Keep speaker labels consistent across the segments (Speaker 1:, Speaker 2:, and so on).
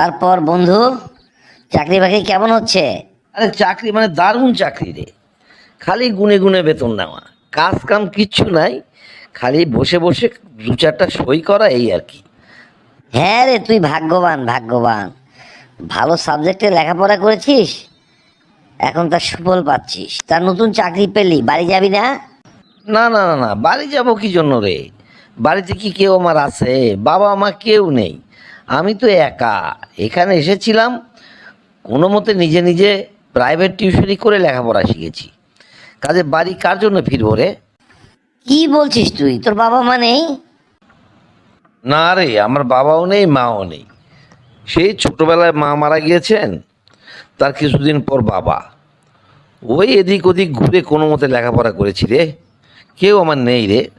Speaker 1: তারপর বন্ধু চাকরি বাকরি কেমন হচ্ছে?
Speaker 2: আরে চাকরি মানে দারুণ চাকরি রে। খালি গুনে গুনে বেতন নেওয়া। কাজ কাম কিচ্ছু নাই খালি বসে বসে দু চারটা সই করা এই আর কি।
Speaker 1: হ্যাঁ রে তুই ভাগ্যবান ভাগ্যবান। ভালো সাবজেক্টে লেখাপড়া করেছিস? এখন তার সুফল পাচ্ছিস। তার নতুন চাকরি পেলি বাড়ি যাবি না?
Speaker 2: না না না না বাড়ি যাব কি জন্য রে? বাড়িতে কি কেউ আমার আছে? বাবা মা কেউ নেই। আমি তো একা। এখানে এসেছিলাম কোনো মতে নিজে নিজে প্রাইভেট টিউশনি করে লেখাপড়া শিখেছি। কাজে বাড়ি কার জন্য ফিরবো রে?
Speaker 1: কি বলছিস তুই? তোর বাবা মা নেই?
Speaker 2: না রে আমার বাবাও নেই মাও নেই। সেই ছোটবেলায় মা মারা গিয়েছেন তার কিছুদিন পর বাবা। ওই এদিক ওদিক ঘুরে কোনো মতে লেখাপড়া করেছি রে। কেউ আমার নেই রে।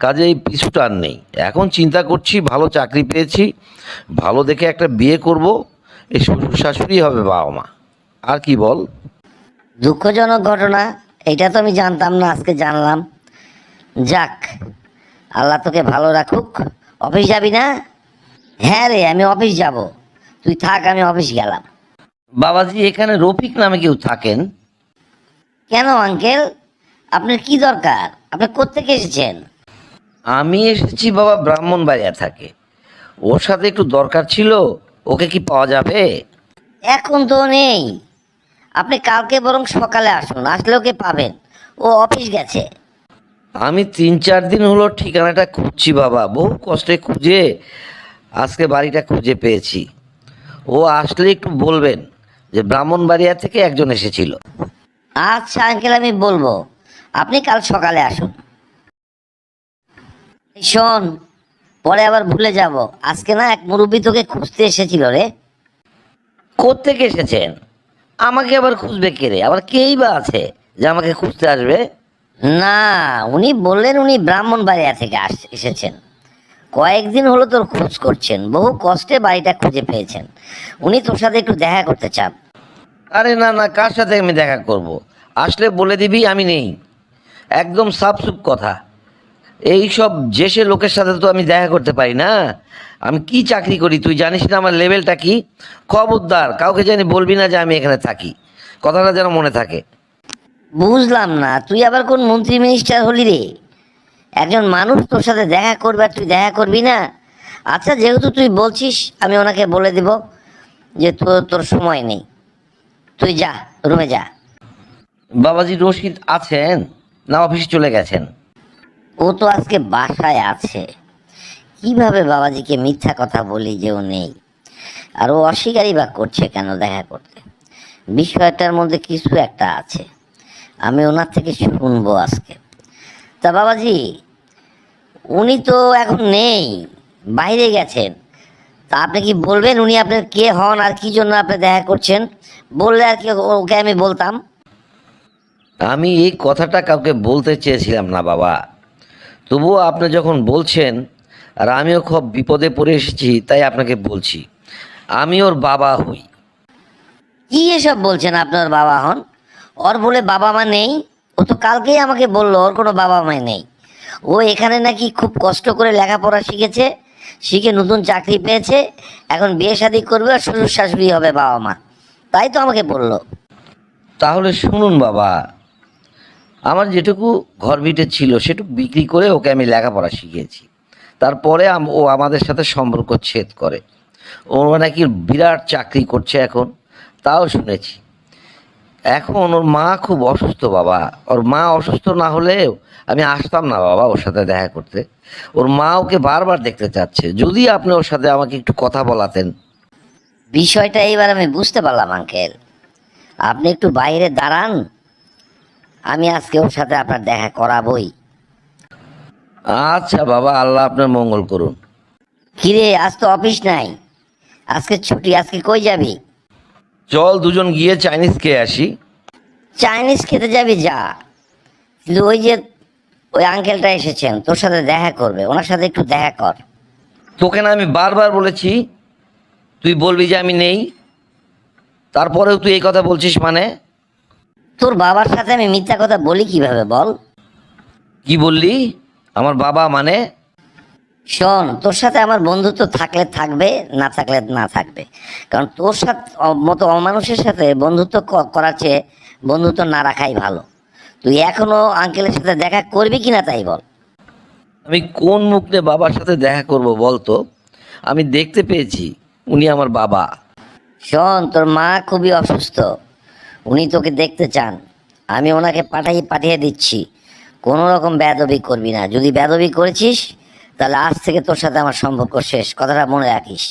Speaker 2: কাজে এই পিছুটা আর নেই। এখন চিন্তা করছি ভালো চাকরি পেয়েছি ভালো দেখে একটা বিয়ে করব এই শ্বশুর শাশুড়ি হবে বাবা মা আর কি বল?
Speaker 1: দুঃখজনক ঘটনা এটা তো আমি জানতাম না আজকে জানলাম। যাক আল্লাহ তোকে ভালো রাখুক। অফিস যাবি না? হ্যাঁ রে আমি অফিস যাব। তুই থাক আমি অফিস গেলাম।
Speaker 2: বাবাজি এখানে রফিক নামে কেউ থাকেন?
Speaker 1: কেন আঙ্কেল? আপনার কি দরকার? আপনি কোত্থেকে এসেছেন?
Speaker 2: আমি এসেছি বাবা ব্রাহ্মণবাড়িয়া থাকে। ওর সাথে একটু দরকার ছিল ওকে কি পাওয়া যাবে?
Speaker 1: এখন তো নেই। আপনি কালকে বরং সকালে আসুন আসলে ওকে পাবেন। ও অফিস গেছে।
Speaker 2: আমি তিন চার দিন হলো ঠিকানাটা খুঁজছি বাবা বহু কষ্টে খুঁজে আজকে বাড়িটা খুঁজে পেয়েছি। ও আসলে একটু বলবেন যে ব্রাহ্মণবাড়িয়া থেকে একজন এসেছিল।
Speaker 1: আচ্ছা আঙ্কেল আমি বলব। আপনি কাল সকালে আসুন। শোন পরে আবার ভুলে যাব। আজকে না এক মুরব্বী তোকে খুঁজতে এসেছিল রে।
Speaker 2: কোত্থেকে এসেছেন? আমাকে আবার খুঁজবে কে রে? আবার কেই বা আছে যে আমাকে খুঁজতে আসবে?
Speaker 1: না উনি বললেন উনি ব্রাহ্মণ ব্রাহ্মণবাড়িয়া থেকে আস এসেছেন। কয়েকদিন হলো তোর খোঁজ করছেন বহু কষ্টে বাড়িটা খুঁজে পেয়েছেন। উনি তোর সাথে একটু দেখা করতে চান।
Speaker 2: আরে না না কার সাথে আমি দেখা করব। আসলে বলে দিবি আমি নেই। একদম সাফসুপ কথা। এই সব যে সে লোকের সাথে তো আমি দেখা করতে পারি না। আমি কি চাকরি করি? তুই জানিস না আমার লেভেলটা কি? খবরদার কাউকে জানি বলবি না যে আমি এখানে থাকি। কথাটা যেন মনে থাকে।
Speaker 1: বুঝলাম না তুই আবার কোন মন্ত্রী মিনিস্টার হলি রে? একজন মানুষ তোর সাথে দেখা করবে আর তুই দেখা করবি না? আচ্ছা যেহেতু তুই বলছিস আমি ওনাকে বলে দেব যে তোর তোর সময় নেই। তুই যা রুমে যা।
Speaker 2: বাবাজি রশিদ আছেন না অফিসে চলে গেছেন?
Speaker 1: ও তো আজকে বাসায় আছে। কীভাবে বাবাজিকে মিথ্যা কথা বলি যে ও নেই? আর ও অস্বীকারই বা করছে কেন দেখা করতে? বিষয়টার মধ্যে কিছু একটা আছে। আমি ওনার থেকে শুনব আজকে। তা বাবাজি, উনি তো এখন নেই, বাইরে গেছেন। তা আপনি কি বলবেন উনি আপনার কে হন আর কি জন্য আপনি দেখা করছেন? বললে আর কি ওকে আমি বলতাম?
Speaker 2: আমি এই কথাটা কাউকে বলতে চেয়েছিলাম না বাবা। তবুও আপনি যখন বলছেন আর আমিও খুব বিপদে পড়ে এসেছি তাই আপনাকে বলছি আমি ওর বাবা হই।
Speaker 1: কি এসব বলছেন আপনার বাবা হন? ওর বলে বাবা মা নেই ও তো কালকেই আমাকে বলল ওর কোনো বাবা মা নেই। ও এখানে নাকি খুব কষ্ট করে লেখাপড়া শিখেছে শিখে নতুন চাকরি পেয়েছে এখন বিয়ে শাদি করবে আর শ্বশুর শাশুড়ি হবে বাবা মা। তাই তো আমাকে বলল।
Speaker 2: তাহলে শুনুন বাবা আমার যেটুকু ঘর ভিটে ছিল, সেটুকু বিক্রি করে ওকে আমি লেখাপড়া শিখিয়েছি। তারপরে ও আমাদের সাথে সম্পর্ক ছেদ করে। ও নাকি বিরাট চাকরি করছে এখন, তাও শুনেছি। এখন ওর মা খুব অসুস্থ, বাবা। ওর মা অসুস্থ না হলেও আমি আসতাম না, বাবা, ওর সাথে দেখা করতে। ওর মা ওকে বারবার দেখতে চাচ্ছে। যদি আপনি ওর সাথে আমাকে একটু কথা বলাতেন।
Speaker 1: বিষয়টা এইবার আমি বুঝতে পারলাম, আঙ্কেল। আপনি একটু বাইরে দাঁড়ান। আমি আজকে ওর সাথে আপনার দেখা করাবই।
Speaker 2: আচ্ছা বাবা আল্লাহ আপনার মঙ্গল করুন।
Speaker 1: কিরে আজ তো অফিস নাই। আজকে ছুটি আজকে কই যাবি?
Speaker 2: চল দুজন গিয়ে চাইনিজ খেয়ে আসি।
Speaker 1: চাইনিজ খেতে যাবি? যা। কিন্তু ওই যে ওই আঙ্কেলটা এসেছেন তোর সাথে দেখা করবে ওনার সাথে একটু দেখা কর।
Speaker 2: তোকে না আমি বারবার বলেছি তুই বলবি যে আমি নেই তারপরেও তুই এই কথা বলছিস মানে?
Speaker 1: তোর বাবার সাথে আমি মিথ্যা কথা বলি কীভাবে বল?
Speaker 2: কি বললি? আমার বাবা মানে?
Speaker 1: শোন তোর সাথে আমার বন্ধুত্ব থাকলে থাকবে না থাকলে না থাকবে। কারণ তোর সাথে মতো অমানুষের সাথে বন্ধুত্ব ক- করার চেয়ে বন্ধুত্ব না রাখাই ভালো। তুই এখনও আঙ্কেলের সাথে দেখা করবি কিনা তাই বল।
Speaker 2: আমি কোন মুখ নিয়ে বাবার সাথে দেখা করব বলতো আমি দেখতে পেয়েছি উনি আমার বাবা।
Speaker 1: শোন তোর মা খুবই অসুস্থ। উনি তোকে দেখতে চান। আমি ওনাকে পাঠাই পাঠিয়ে দিচ্ছি। কোনো রকম বেদবি করবি না। যদি বেদবি করেছিস তাহলে আজ থেকে তোর সাথে আমার সম্পর্ক শেষ। কথাটা মনে রাখিস।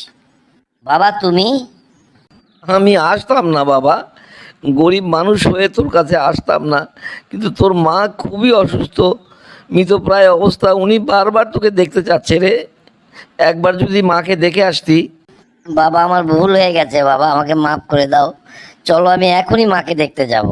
Speaker 1: বাবা তুমি?
Speaker 2: আমি আসতাম না বাবা। গরিব মানুষ হয়ে তোর কাছে আসতাম না। কিন্তু তোর মা খুবই অসুস্থ। মৃতপ্রায় অবস্থা উনি বারবার তোকে দেখতে চাচ্ছে রে। একবার যদি মাকে দেখে আসতি।
Speaker 1: বাবা আমার ভুল হয়ে গেছে। বাবা আমাকে মাফ করে দাও। চলো আমি এখনই মাকে দেখতে যাব।